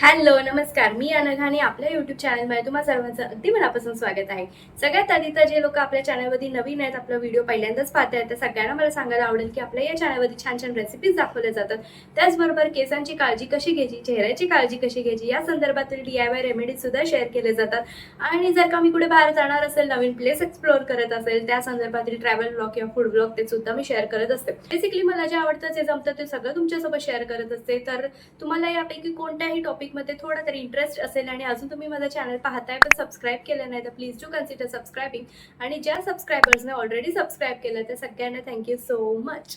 Hello नमस्कार. मी अनघाने आपल्या YouTube चॅनलमध्ये तुम्हा सर्वांचं अगदी मनापासून स्वागत आहे. सगळ्यात आधी तर जे लोक आपल्या चॅनलवरती नवीन आहेत आपला व्हिडिओ पहिल्यांदाच पाहत आहेत तर सगळ्यांना मला सांगायला आवडेल की आपल्या या चॅनलवरती छान छान रेसिपीज दाखवल्या जातात. त्याचबरोबर केसांची काळजी कशी घ्यायची चेहऱ्याची काळजी कशी घ्यायची या संदर्भातील डी आय वाय रेमेडीज सुद्धा शेअर केले जातात. आणि जर का मी कुठे बाहेर जाणार असेल नवीन प्लेस एक्सप्लोअर करत असेल त्या संदर्भातील ट्रॅव्हल ब्लॉग किंवा फूड ब्लॉग ते सुद्धा मी शेअर करत असते. बेसिकली मला जे आवडतं जे जमतं ते सगळं तुमच्यासोबत शेअर करत असते. तर तुम्हाला यापैकी कोणत्याही टॉपिक टॉपिकमध्ये थोडा तरी इंटरेस्ट असेल आणि अजून तुम्ही माझा चॅनल पाहताय पण सबस्क्राईब केलं नाही तर प्लीज डू कन्सिडर सबस्क्राईबिंग आणि ज्या सबस्क्रायबर्सने ऑलरेडी सबस्क्राईब केलं त्या सगळ्यांना थँक्यू सो मच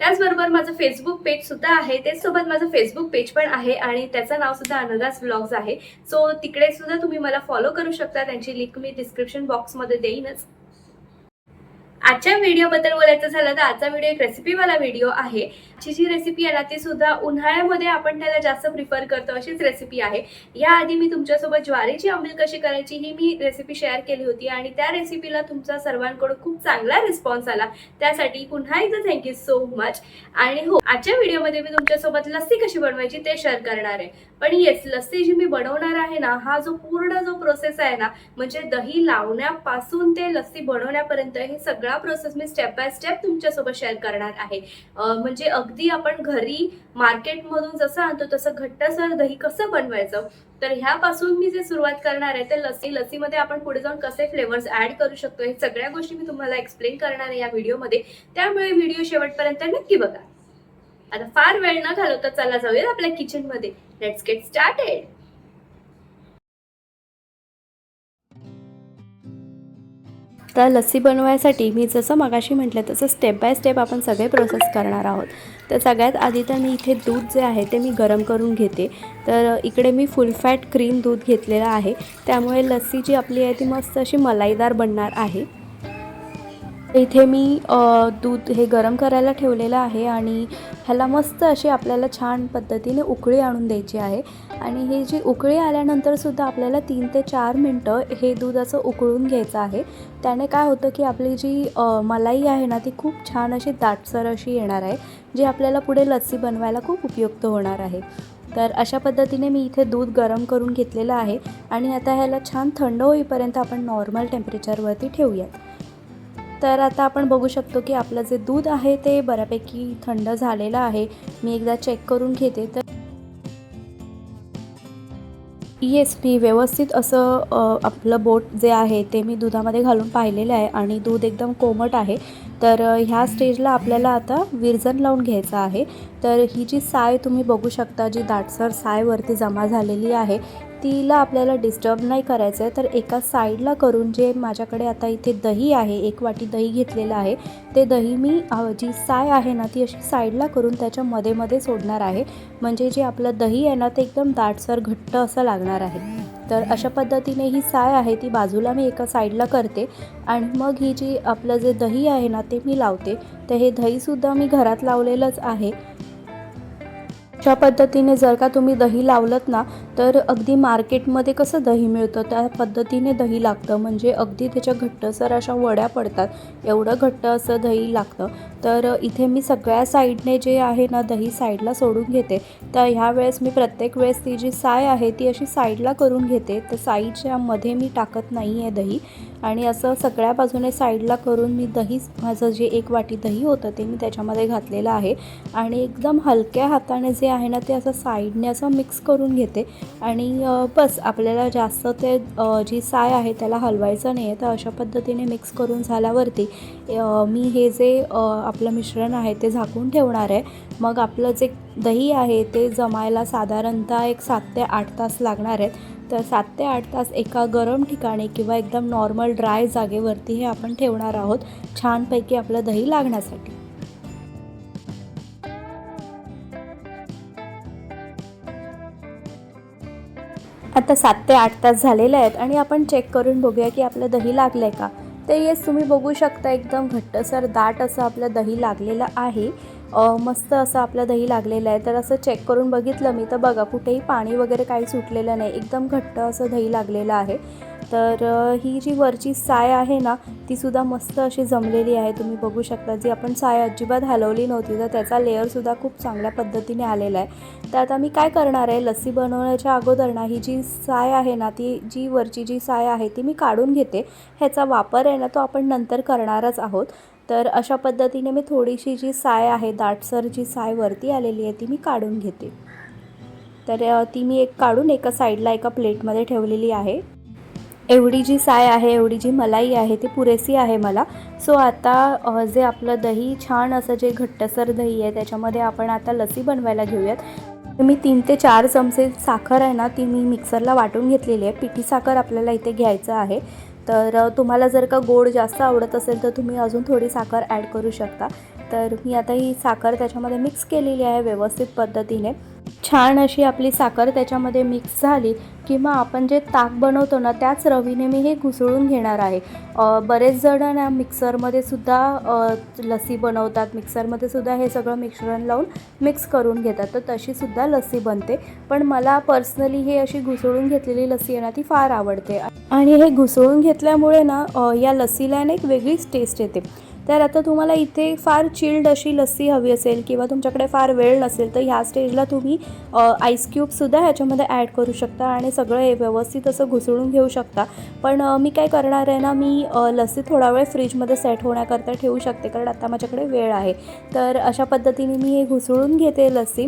त्याचबरोबर माझं फेसबुक पेज सुद्धा आहे. त्याचसोबत माझं फेसबुक पेज पण आहे आणि त्याचं नाव सुद्धा अनदास ब्लॉग्स आहे. सो तिकडे सुद्धा तुम्ही मला फॉलो करू शकता. त्यांची लिंक मी डिस्क्रिप्शन बॉक्समध्ये देईनच. आजच्या व्हिडिओबद्दल बोलायचं झालं तर आजचा व्हिडिओ एक रेसिपीवाला व्हिडिओ आहे. जी जी रेसिपी आहे ना ती सुद्धा उन्हाळ्यामध्ये आपण त्याला जास्त प्रिफर करतो अशीच रेसिपी आहे. याआधी मी तुमच्यासोबत ज्वारीची आंबील कशी करायची ही मी रेसिपी शेअर केली होती आणि त्या रेसिपीला तुमचा सर्वांकडून खूप चांगला रिस्पॉन्स आला. त्यासाठी पुन्हा एकदा थँक्यू सो मच आणि हो आजच्या व्हिडिओमध्ये मी तुमच्यासोबत लस्सी कशी बनवायची ते शेअर करणार आहे. पण येस लस्सी जी मी बनवणार आहे ना हा जो पूर्ण जो प्रोसेस आहे ना म्हणजे दही लावण्यापासून ते लस्सी बनवण्यापर्यंत हे सगळं प्रोसेस मी स्टेप बाय स्टेप तुमच्यासोबत शेअर करणार आहे. म्हणजे अगदी आपण घरी मार्केटमधून जसं आणतो तसं घट्टसर दही कसं बनवायचं? तर ह्यापासून मी जे सुरुवात करणार आहे ते लसी लस्सीमध्ये आपण पुढे जाऊन कसे फ्लेवर्स ॲड करू शकतो हे सगळ्या गोष्टी मी तुम्हाला एक्सप्लेन करणार आहे या व्हिडिओमध्ये त्यामुळे व्हिडिओ शेवटपर्यंत नक्की बघा. आता फार वेळ न घालवता चला जाऊया आपल्या किचनमध्ये लेट्स गेट स्टार्टेड तर लस्सी बनवायसाठी मी जसं मगाशी म्हटलं तसं स्टेप बाय स्टेप आपण सगळे प्रोसेस करणार आहोत. तर सगळ्यात आधी तर मी इथे दूध जे आहे ते मी गरम करून घेते. तर इकडे मी फुल फॅट क्रीम दूध घेतलेलं आहे. त्यामुळे लस्सी जी आपली आहे ती मस्त अशी मलाईदार बनणार आहे. इथे मी दूध हे गरम करायला ठेवलेलं आहे आणि ह्याला मस्त अशी आपल्याला छान पद्धतीने उकळी आणून द्यायची आहे. आणि ही जी उकळी आल्यानंतरसुद्धा आपल्याला तीन ते चार मिनटं हे दूध असं उकळून घ्यायचं आहे. त्याने काय होतं की आपली जी मलाई आहे ना ती खूप छान अशी दाटसर अशी येणार आहे जी आपल्याला पुढे लस्सी बनवायला खूप उपयुक्त होणार आहे. तर अशा पद्धतीने मी इथे दूध गरम करून घेतलेलं आहे. आणि आता ह्याला छान थंड होईपर्यंत आपण नॉर्मल टेम्परेचरवरती ठेवूयात. तर आता आपण बघू शकतो की आपलं जे दूध आहे ते बऱ्यापैकी थंड झालेलं आहे. मी एकदा चेक करून घेते तर येस मी व्यवस्थित असं आपलं बोट जे आहे ते मी दुधामध्ये घालून पाहिलेलं आहे आणि दूध एकदम कोमट आहे. तर ह्या स्टेजला आपल्याला आता विरजन लावून घ्यायचं आहे. तर ही जी साय तुम्ही बघू शकता जी दाटसर सायवरती जमा झालेली आहे तिला आपल्याला डिस्टर्ब नाही करायचं आहे तर एका साईडला करून जे माझ्याकडे आता इथे दही आहे एक वाटी दही घेतलेलं आहे ते दही मी जी साय आहे ना ती अशी साईडला करून त्याच्या मध्ये मध्ये सोडणार आहे. म्हणजे जे आपलं दही आहे ना ते एकदम दाटसर घट्ट असं लागणार आहे. तर अशा पद्धतीने ही साय आहे ती बाजूला मी एका साईडला करते आणि मग ही जी आपलं जे दही आहे ना ते मी लावते. तर हे दहीसुद्धा मी घरात लावलेलंच आहे. अशा पद्धतीने जर का तुम्ही दही लावलत ना तर अगदी मार्केटमध्ये कसं दही मिळतं? त्या पद्धतीने दही लागतं. म्हणजे अगदी त्याच्या घट्टसर अशा वड्या पडतात. एवढं घट्ट असं दही लागतं. तर इथे मी सगळ्या साईडने जे आहे ना दही साईडला सोडून घेते. तर ह्या वेळेस मी प्रत्येक वेळेस ती जी साय आहे ती अशी साईडला करून घेते. तर साईडच्या मध्ये मी टाकत नाही आहे दही. आणि असं सगळ्या बाजूने साईडला करून मी दही माझं जे एक वाटी दही होतं ते मी त्याच्यामध्ये घातलेलं आहे. आणि एकदम हलक्या हाताने जे आहे ना ते असं साईडने असं मिक्स करून घेते. आणि बस आपल्याला जास्त ते जी साय आहे त्याला हलवायचं नाही आहे तर अशा पद्धतीने मिक्स करून झाल्यावरती मी हे जे आपलं मिश्रण आहे ते झाकून ठेवणार आहे. मग आपलं जे दही आहे ते जमायला साधारणतः एक सात ते आठ तास लागणार आहेत. तर सात ते आठ तास एका गरम ठिकाणी किंवा एकदम नॉर्मल ड्राय जागेवरती हे आपण ठेवणार आहोत छानपैकी आपलं दही लागण्यासाठी. आता सात ते आठ तास झालेले आहेत आणि आपण चेक करून बघूया की आपलं दही लागलं आहे का? तर येस तुम्ही बघू शकता एकदम घट्टसर दाट असं आपलं दही लागलेलं आहे. मस्त असं आपलं दही लागलेलं आहे. तर असं चेक करून बघितलं मी तर बघा कुठेही पाणी वगैरे काही सुटलेलं नाही. एकदम घट्ट असं दही लागलेलं आहे. तर ही जी वरची साय आहे ना ती सुद्धा मस्त अशी जमलेली आहे. तुम्ही बघू शकता जी आपण साय अजिबात हलवली नव्हती तर त्याचा लेअरसुद्धा खूप चांगल्या पद्धतीने आलेला आहे. तर आता मी काय करणार आहे लस्सी बनवण्याच्या अगोदर ना ही जी साय आहे ना ती जी वरची जी साय आहे ती मी काढून घेते. ह्याचा वापर आहे ना तो आपण नंतर करणारच आहोत. तर अशा पद्धतीने मी थोडीशी जी साय आहे दाटसर जी साय वरती आलेली आहे ती मी काढून घेते. तर ती मी एक काढून एका साईडला एका प्लेटमध्ये ठेवलेली आहे. एवढी जी साय आहे एवढी जी मलाई आहे ती पुरेसी आहे मला. सो आता जे आपलं दही छान असं जे घट्टसर दही आहे त्याच्यामध्ये आपण आता लसी बनवायला घेऊयात. मी तीन ते चार चमचे साखर आहे ना ती मी मिक्सरला वाटून घेतलेली आहे. पिठी साखर आपल्याला इथे घ्यायचं आहे. तर तुम्हाला जर का गोड जास्त आवडत असेल तर तुम्ही अजून थोडी साखर ॲड करू शकता. तर मी आता ही साखर त्याच्यामध्ये मिक्स केलेली आहे व्यवस्थित पद्धतीने. छान अशी आपली साखर त्याच्यामध्ये मिक्स झाली किंवा आपण जे ताक बनवतो ना त्याच रवीने मी हे घुसळून घेणार आहे. बरेच जण ना मिक्सरमध्ये सुद्धा लस्सी बनवतात. मिक्सरमध्ये सुद्धा हे सगळं मिश्रण लावून मिक्स करून घेतात. तर तशी सुद्धा लस्सी बनते. पण मला पर्सनली हे अशी घुसळून घेतलेली लस्सी आहे ना ती फार आवडते. आणि हे घुसळून घेतल्यामुळे ना या लस्सीला ना एक वेगळीच टेस्ट येते. तर आता तुम्हाला इथे फार चिल्ड अशी लस्सी हवी असेल किंवा तुमच्याकडे फार वेळ नसेल तर ह्या स्टेजला तुम्ही आईस क्यूबसुद्धा ह्याच्यामध्ये ॲड करू शकता आणि सगळं हे व्यवस्थित असं घुसळून घेऊ शकता. पण मी काय करणार आहे ना मी लस्सी थोडा वेळ फ्रीजमध्ये सेट होण्याकरता ठेवू शकते कारण आता माझ्याकडे वेळ आहे. तर अशा पद्धतीने मी हे घुसळून घेते लस्सी.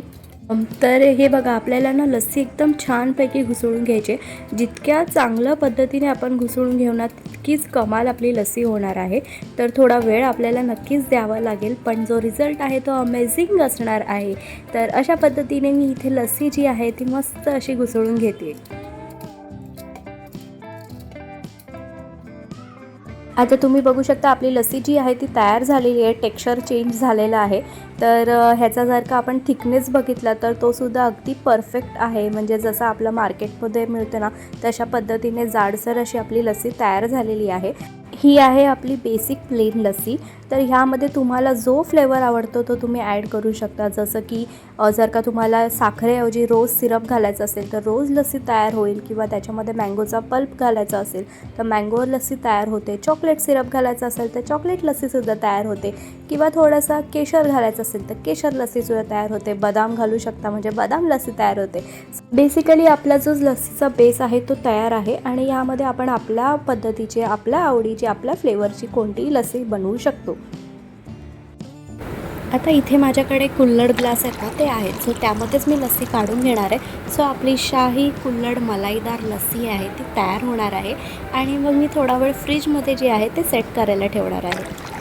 तर हे बघा आपल्याला ना लस्सी एकदम छानपैकी घुसळून घ्यायची जितक्या चांगल्या पद्धतीने आपण घुसळून घेऊ ना तितकीच कमाल आपली लस्सी होणार आहे. तर थोडा वेळ आपल्याला नक्कीच द्यावा लागेल पण जो रिझल्ट आहे तो अमेझिंग असणार आहे. तर अशा पद्धतीने मी इथे लस्सी जी आहे ती मस्त अशी घुसळून घेते. आता तुम्ही बघू शकता आपली लस्सी जी आहे ती तयार झालेली आहे टेक्स्चर चेंज झालेलं आहे. तर ह्याचा जर का आपण थिकनेस बघितला तर तो सुद्धा अगदी परफेक्ट आहे. म्हणजे जसं आपलं मार्केटमध्ये मिळतं ना तशा पद्धतीने जाडसर अशी आपली लस्सी तयार झालेली आहे. ही आहे आपली बेसिक प्लेन लस्सी. तर ह्यामध्ये तुम्हाला जो फ्लेवर आवडतो तो तुम्ही ॲड करू शकता. जसं की जर का तुम्हाला साखरेऐवजी रोज सिरप घालायचं असेल तर रोज लस्सी तयार होईल किंवा त्याच्यामध्ये मँगोचा पल्प घालायचा असेल तर मँगो लस्सी तयार होते. चॉकलेट सिरप घालायचा असेल तर चॉकलेट लस्सीसुद्धा तयार होते. किंवा थोडासा केशर घालायचं असेल तर केशर लस्सीसुद्धा तयार होते. बदाम घालू शकता म्हणजे बदाम लस्सी तयार होते. बेसिकली आपला जो लस्सीचा बेस आहे तो तयार आहे आणि यामध्ये आपण आपल्या पद्धतीचे आपल्या आवडीची आपल्या फ्लेवरची कोणतीही लस्सी बनवू शकतो. आता इथे माझ्याकडे कुल्हड ग्लास आहेत ना ते आहेत सो त्यामध्येच मी लस्सी काढून घेणार आहे. सो आपली शाही कुल्हड मलाईदार लस्सी आहे ती तयार होणार आहे. आणि मग मी थोडा वेळ फ्रीजमध्ये जे आहे ते सेट करायला ठेवणार आहे.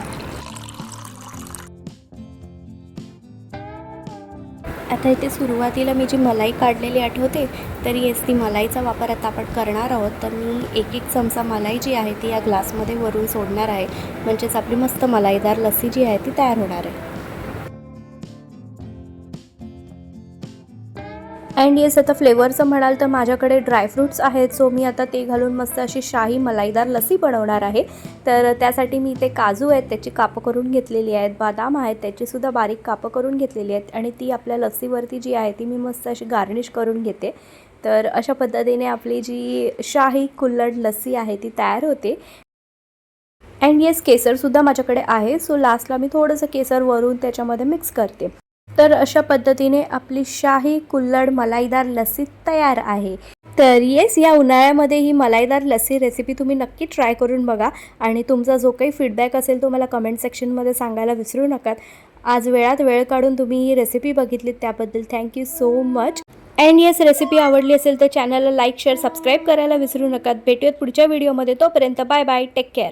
आता इथे सुरुवातीला मी जी मलाई काढलेली आठवते तर येस ती मलाईचा वापर आता आपण करणार आहोत. तर मी एक एक चमचा मलाई जी आहे ती या ग्लासमध्ये वरून सोडणार आहे. म्हणजेच आपली मस्त मलाईदार लस्सी जी आहे ती तयार होणार आहे. अँड येस आता फ्लेवरचं म्हणाल तर माझ्याकडे ड्रायफ्रूट्स आहेत. सो मी आता ते घालून मस्त अशी शाही मलाईदार लस्सी बनवणार आहे. तर त्यासाठी मी इथे काजू आहेत त्याची कापं करून घेतलेली आहेत. बदाम आहेत त्याचीसुद्धा बारीक कापं करून घेतलेली आहेत. आणि ती आपल्या लस्सीवरती जी आहे ती मी मस्त अशी गार्निश करून घेते. तर अशा पद्धतीने आपली जी शाही कुल्लड लस्सी आहे ती तयार होते. अँड येस केसरसुद्धा माझ्याकडे आहे. सो लास्टला मी थोडंसं केसर वरून त्याच्यामध्ये मिक्स करते. तर अशा पद्धतीने आपली शाही कुल्लड मलाईदार लस्सी तयार आहे. तर येस या उन्हाळ्यामध्ये ही मलाईदार लस्सी रेसिपी तुम्ही नक्की ट्राय करून बघा आणि तुमचा जो काही फीडबॅक असेल तो मला कमेंट सेक्शनमध्ये सांगायला विसरू नका. आज वेळात वेळ काढून तुम्ही ही रेसिपी बघितलीत त्याबद्दल thank you so much and yes recipe आवडली असेल तर चॅनलला लाईक शेअर सबस्क्राईब करायला विसरू नका. भेटूयात पुढच्या व्हिडिओमध्ये तोपर्यंत बाय बाय टेक केअर